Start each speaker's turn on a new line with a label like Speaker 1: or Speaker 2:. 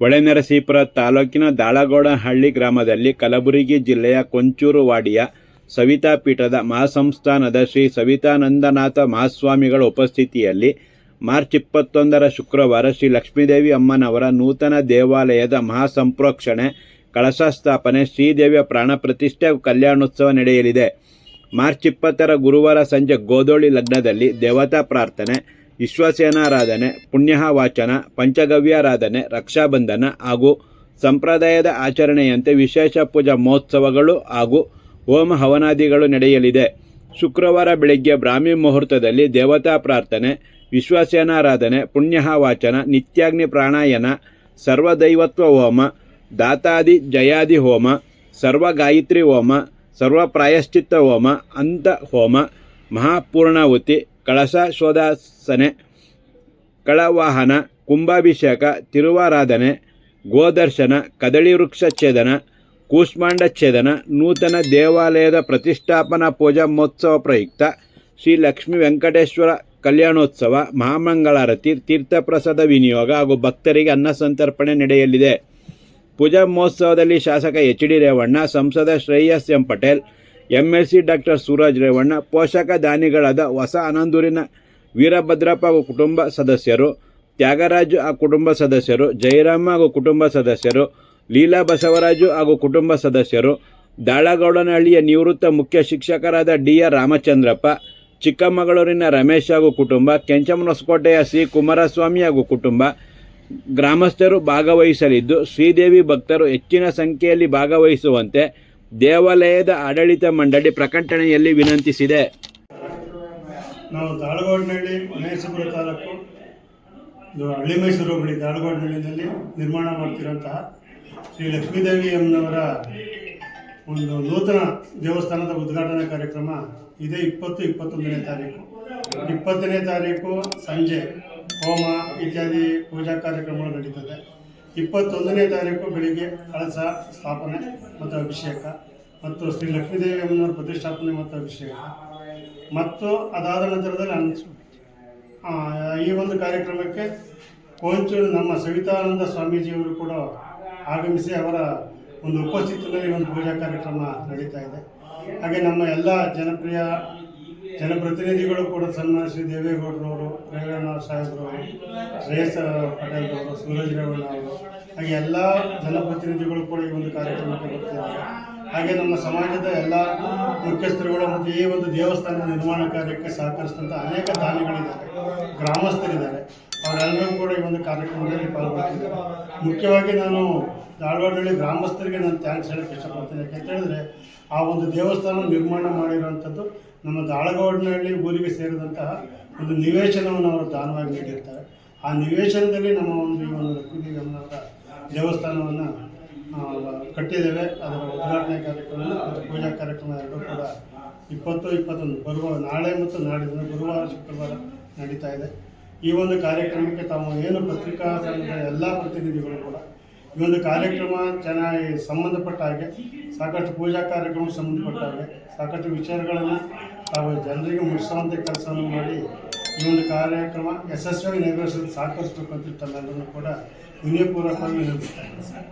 Speaker 1: ಹೊಳೆನರಸೀಪುರ ತಾಲೂಕಿನ ದಾಳಗೋಡನಹಳ್ಳಿ ಗ್ರಾಮದಲ್ಲಿ ಕಲಬುರಗಿ ಜಿಲ್ಲೆಯ ಕೊಂಚೂರು ವಾಡಿಯ ಸವಿತಾ ಪೀಠದ ಮಹಾಸಂಸ್ಥಾನದ ಶ್ರೀ ಸವಿತಾನಂದನಾಥ ಮಹಾಸ್ವಾಮಿಗಳ ಉಪಸ್ಥಿತಿಯಲ್ಲಿ ಮಾರ್ಚ್ ಇಪ್ಪತ್ತೊಂದರ ಶುಕ್ರವಾರ ಶ್ರೀ ಲಕ್ಷ್ಮೀದೇವಿ ಅಮ್ಮನವರ ನೂತನ ದೇವಾಲಯದ ಮಹಾಸಂಪ್ರೋಕ್ಷಣೆ ಕಳಶ ಸ್ಥಾಪನೆ, ಶ್ರೀದೇವಿಯ ಪ್ರಾಣ ಪ್ರತಿಷ್ಠೆ, ಕಲ್ಯಾಣೋತ್ಸವ ನಡೆಯಲಿದೆ. ಮಾರ್ಚ್ ಇಪ್ಪತ್ತರ ಗುರುವಾರ ಸಂಜೆ ಗೋದೋಳಿ ಲಗ್ನದಲ್ಲಿ ದೇವತಾ ಪ್ರಾರ್ಥನೆ ವಿಶ್ವಸೇನಾರಾಧನೆ, ಪುಣ್ಯ ವಾಚನ, ಪಂಚಗವ್ಯಾರಾಧನೆ, ರಕ್ಷಾಬಂಧನ ಹಾಗೂ ಸಂಪ್ರದಾಯದ ಆಚರಣೆಯಂತೆ ವಿಶೇಷ ಪೂಜಾ ಮಹೋತ್ಸವಗಳು ಹಾಗೂ ಹೋಮ ಹವನಾದಿಗಳು ನಡೆಯಲಿದೆ. ಶುಕ್ರವಾರ ಬೆಳಗ್ಗೆ ಬ್ರಾಹ್ಮಿ ಮುಹೂರ್ತದಲ್ಲಿ ದೇವತಾ ಪ್ರಾರ್ಥನೆ, ವಿಶ್ವಸೇನಾರಾಧನೆ, ಪುಣ್ಯ ವಾಚನ, ನಿತ್ಯಾಗ್ನಿ ಪ್ರಾಣಾಯನ, ಸರ್ವದೈವತ್ವ ಹೋಮ, ದಾತಾದಿ ಜಯಾದಿ ಹೋಮ ಸರ್ವ ಗಾಯತ್ರಿ ಹೋಮ ಸರ್ವ ಪ್ರಾಯಶ್ಚಿತ್ತ ಹೋಮ ಅಂತ ಹೋಮ, ಮಹಾಪೂರ್ಣಾಹುತಿ ಕಳಶ ಶೋಧಾಸನೆ, ಕಳವಾಹನ, ಕುಂಭಾಭಿಷೇಕ, ತಿರುವಾರಾಧನೆ, ಗೋದರ್ಶನ, ಕದಳಿ ವೃಕ್ಷ ಛೇದನ, ಕೂಷ್ಮಾಂಡ ಛೇದನ, ನೂತನ ದೇವಾಲಯದ ಪ್ರತಿಷ್ಠಾಪನಾ ಪೂಜಾ ಮಹೋತ್ಸವ ಪ್ರಯುಕ್ತ ಶ್ರೀ ಲಕ್ಷ್ಮೀ ವೆಂಕಟೇಶ್ವರ ಕಲ್ಯಾಣೋತ್ಸವ, ಮಹಾಮಂಗಳಾರತಿ, ತೀರ್ಥಪ್ರಸಾದ ವಿನಿಯೋಗ ಹಾಗೂ ಭಕ್ತರಿಗೆ ಅನ್ನ ಸಂತರ್ಪಣೆ ನಡೆಯಲಿದೆ. ಪೂಜಾ ಮಹೋತ್ಸವದಲ್ಲಿ ಶಾಸಕ ಎಚ್ ಡಿ ರೇವಣ್ಣ, ಸಂಸದ Shreyas M Patel M L C doctor Suraj Revanna ಪೋಷಕ ದಾನಿಗಳಾದ ಹೊಸ ಆನಂದೂರಿನ ವೀರಭದ್ರಪ್ಪ ಹಾಗೂ ಕುಟುಂಬ ಸದಸ್ಯರು, ತ್ಯಾಗರಾಜು ಆ ಕುಟುಂಬ ಸದಸ್ಯರು, ಜಯರಾಮ ಹಾಗೂ ಕುಟುಂಬ ಸದಸ್ಯರು, ಲೀಲಾ ಬಸವರಾಜು ಹಾಗೂ ಕುಟುಂಬ ಸದಸ್ಯರು, ದಾಳಗೌಡನಹಳ್ಳಿಯ ನಿವೃತ್ತ ಮುಖ್ಯ ಶಿಕ್ಷಕರಾದ ಡಿ ಆರ್ ರಾಮಚಂದ್ರಪ್ಪ, ಚಿಕ್ಕಮಗಳೂರಿನ ರಮೇಶ್ ಹಾಗೂ ಕುಟುಂಬ, ಕೆಂಚಮನಸ್ಕೋಟೆಯ ಸಿ ಕುಮಾರಸ್ವಾಮಿ ಹಾಗೂ ಕುಟುಂಬ, ಗ್ರಾಮಸ್ಥರು ಭಾಗವಹಿಸಲಿದ್ದು, ಶ್ರೀದೇವಿ ಭಕ್ತರು ಹೆಚ್ಚಿನ ಸಂಖ್ಯೆಯಲ್ಲಿ ಭಾಗವಹಿಸುವಂತೆ ದೇವಾಲಯದ ಆಡಳಿತ ಮಂಡಳಿ ಪ್ರಕಟಣೆಯಲ್ಲಿ ವಿನಂತಿಸಿದೆ.
Speaker 2: ನಾವು ದಾಳಗೋಡಿನಹಳ್ಳಿ ಮಹೇಶ್ವರ ತಾಲೂಕು ಹಳ್ಳಿ ಮೈಸೂರು ಹೋಬಳಿ ದಾಳಗೋಡಿನಹಳ್ಳಿನಲ್ಲಿ ನಿರ್ಮಾಣ ಮಾಡ್ತಿರೋಂತಹ ಶ್ರೀ ಲಕ್ಷ್ಮೀದೇವಿ ಅಮ್ಮನವರ ಒಂದು ನೂತನ ದೇವಸ್ಥಾನದ ಉದ್ಘಾಟನಾ ಕಾರ್ಯಕ್ರಮ ಇದೇ ಇಪ್ಪತ್ತು, ಇಪ್ಪತ್ತೊಂದನೇ ತಾರೀಕು. ಇಪ್ಪತ್ತನೇ ತಾರೀಕು ಸಂಜೆ, ಹೋಮ ಇತ್ಯಾದಿ ಪೂಜಾ ಕಾರ್ಯಕ್ರಮಗಳು ನಡೀತದೆ. ಇಪ್ಪತ್ತೊಂದನೇ ತಾರೀಕು ಬೆಳಿಗ್ಗೆ ಕಳಸ ಸ್ಥಾಪನೆ ಮತ್ತು ಅಭಿಷೇಕ ಮತ್ತು ಶ್ರೀ ಲಕ್ಷ್ಮೀದೇವಿ ಅಮ್ಮನವರ ಪ್ರತಿಷ್ಠಾಪನೆ ಮತ್ತು ಅಭಿಷೇಕ. ಮತ್ತು ಅದಾದ ನಂತರದಲ್ಲಿ ನಾನು ಈ ಒಂದು ಕಾರ್ಯಕ್ರಮಕ್ಕೆ ಕೊಂಚೂರು ನಮ್ಮ ಸವಿತಾನಂದ ಸ್ವಾಮೀಜಿಯವರು ಕೂಡ ಆಗಮಿಸಿ ಅವರ ಒಂದು ಉಪಸ್ಥಿತಿಯಲ್ಲಿ ಒಂದು ಪೂಜಾ ಕಾರ್ಯಕ್ರಮ ನಡೀತಾ ಇದೆ. ಹಾಗೆ ನಮ್ಮ ಎಲ್ಲ ಜನಪ್ರಿಯ ಜನಪ್ರತಿನಿಧಿಗಳು ಕೂಡ ಸನ್ಮಾನ ಶ್ರೀ ದೇವೇಗೌಡರವರು ರೇವಣ್ಣ ಸಾಹೇಬ್ರು ಶ್ರೇಯಸ್ ಪಟೇಲ್ರವರು, ಸೂರಜ್ ರೇವಣ್ಣ ಅವರು, ಹಾಗೆ ಎಲ್ಲ ಜನಪ್ರತಿನಿಧಿಗಳು ಕೂಡ ಈ ಒಂದು ಕಾರ್ಯಕ್ರಮಕ್ಕೆ ಬರ್ತಿದ್ದಾರೆ. ಹಾಗೆ ನಮ್ಮ ಸಮಾಜದ ಎಲ್ಲ ಮುಖ್ಯಸ್ಥರುಗಳು ಮತ್ತು ಈ ಒಂದು ದೇವಸ್ಥಾನದ ನಿರ್ಮಾಣ ಕಾರ್ಯಕ್ಕೆ ಸಹಕರಿಸಿದಂಥ ಅನೇಕ ದಾನಿಗಳಿದ್ದಾರೆ, ಗ್ರಾಮಸ್ಥರಿದ್ದಾರೆ. ಅವರೆಲ್ಲರೂ ಕೂಡ ಈ ಒಂದು ಕಾರ್ಯಕ್ರಮದಲ್ಲಿ ಪಾಲ್ಗೊಳ್ತಿದ್ದಾರೆ ಮುಖ್ಯವಾಗಿ ನಾನು ದಾಳವಾಡಹಳ್ಳಿ ಗ್ರಾಮಸ್ಥರಿಗೆ ನಾನು ಥ್ಯಾಂಕ್ಸ್ ಹೇಳಕ್ಕೆ ಇಷ್ಟಪಡ್ತೀನಿ. ಯಾಕೆ ಹೇಳಿದ್ರೆ, ಆ ಒಂದು ದೇವಸ್ಥಾನ ನಿರ್ಮಾಣ ಮಾಡಿರುವಂಥದ್ದು ನಮ್ಮ ದಾಳಗೌಡನಹಳ್ಳಿ ಊರಿಗೆ ಸೇರಿದಂತಹ ಒಂದು ನಿವೇಶನವನ್ನು ಅವರು ದಾನವಾಗಿ ನೀಡಿರ್ತಾರೆ. ಆ ನಿವೇಶನದಲ್ಲಿ ನಮ್ಮ ಒಂದು ಈ ಒಂದು ಗಮನದ ದೇವಸ್ಥಾನವನ್ನು ಕಟ್ಟಿದ್ದೇವೆ. ಅದರ ಉದ್ಘಾಟನೆ ಕಾರ್ಯಕ್ರಮ ಮತ್ತು ಪೂಜಾ ಕಾರ್ಯಕ್ರಮ ಎರಡೂ ಕೂಡ ಇಪ್ಪತ್ತು ಇಪ್ಪತ್ತೊಂದು ಬರುವ ನಾಳೆ ಮತ್ತು ನಾಡಿದ್ದು ಗುರುವಾರ, ಶುಕ್ರವಾರ ನಡೀತಾ ಇದೆ. ಈ ಒಂದು ಕಾರ್ಯಕ್ರಮಕ್ಕೆ ತಾವು ಏನು ಪತ್ರಿಕಾ ಸಂಘದ ಎಲ್ಲ ಪ್ರತಿನಿಧಿಗಳು ಕೂಡ ಈ ಒಂದು ಕಾರ್ಯಕ್ರಮ ಚೆನ್ನಾಗಿ ಸಂಬಂಧಪಟ್ಟ ಹಾಗೆ ಸಾಕಷ್ಟು ಪೂಜಾ ಕಾರ್ಯಕ್ರಮ ಸಂಬಂಧಪಟ್ಟ ಹಾಗೆ ಸಾಕಷ್ಟು ವಿಚಾರಗಳನ್ನು ತಾವು ಜನರಿಗೆ ಮುಟ್ಟಿಸುವಂಥ ಕೆಲಸವನ್ನು ಮಾಡಿ ಈ ಒಂದು ಕಾರ್ಯಕ್ರಮ ಯಶಸ್ವಿಯಾಗಿ ನೆರವೇರಿಸಲು ಸಾಕಷ್ಟು ಅಂತ ಕೂಡ ವಿನಯಪೂರ್ವಕವಾಗಿ ನಿಲ್ಲಿಸ್ತಾ ಇದ್ದೀನಿ. ಸರ್